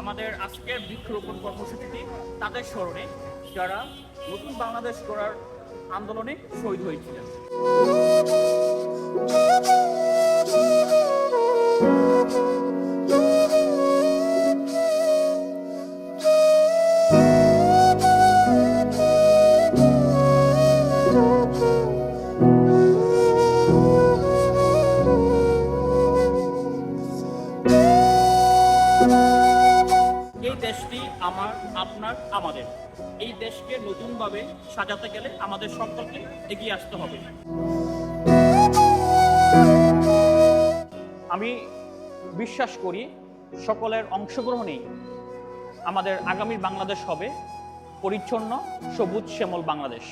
আমাদের আজকের বৃক্ষরোপণ কর্মসূচিটি তাদের স্মরণে যারা নতুন বাংলাদেশ গড়ার আন্দোলনে শহীদ হয়েছিলেন। এই দেশটি আমার, আপনার, আমাদের। এই দেশকে নতুনভাবে সাজাতে গেলে আমাদের সকলকে এগিয়ে আসতে হবে। আমি বিশ্বাস করি সকলের অংশগ্রহণেই আমাদের আগামী বাংলাদেশ হবে। পরিচ্ছন্ন, সবুজ, শ্যামল বাংলাদেশ।